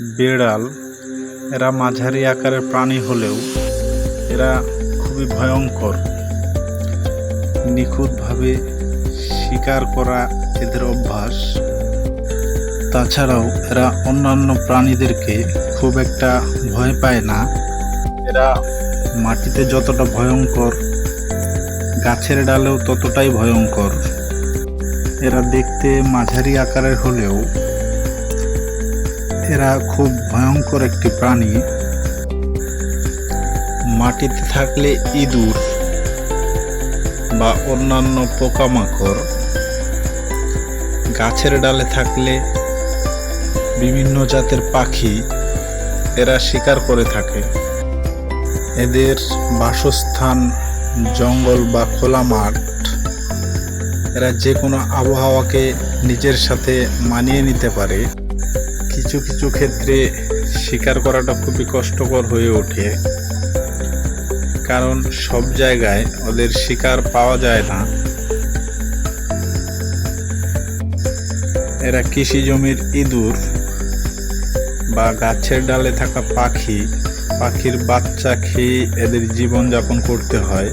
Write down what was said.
বেড়াল, এরা মাঝারি আকারের প্রাণী হলেও এরা খুবই ভয়ঙ্কর। নিখুঁতভাবে শিকার করা এদের অভ্যাস। তাছাড়াও এরা অন্যান্য প্রাণীদেরকে খুব একটা ভয় পায় না। এরা মাটিতে যতটা ভয়ঙ্কর, গাছের ডালেও ততটাই ভয়ঙ্কর। এরা দেখতে মাঝারি আকারের হলেও এরা খুব ভয়ঙ্কর একটি প্রাণী। মাটিতে থাকলে ইঁদুর বা অন্যান্য পোকামাকড়। গাছের ডালে থাকলে বিভিন্ন জাতের পাখি এরা শিকার করে থাকে। এদের বাসস্থান জঙ্গল বা খোলা মাঠ। এরা যে কোনো আবহাওয়াকে নিজের সাথে মানিয়ে নিতে পারে। কিছু কিছু ক্ষেত্রে শিকার করাটা খুবই কষ্টকর হয়ে ওঠে। কারণ সব জায়গায় ওদের শিকার পাওয়া যায় না। এরা কৃষি জমির ইঁদুর বা গাছের ডালে থাকা পাখি, পাখির বাচ্চা খেয়ে এদের জীবনযাপন করতে হয়।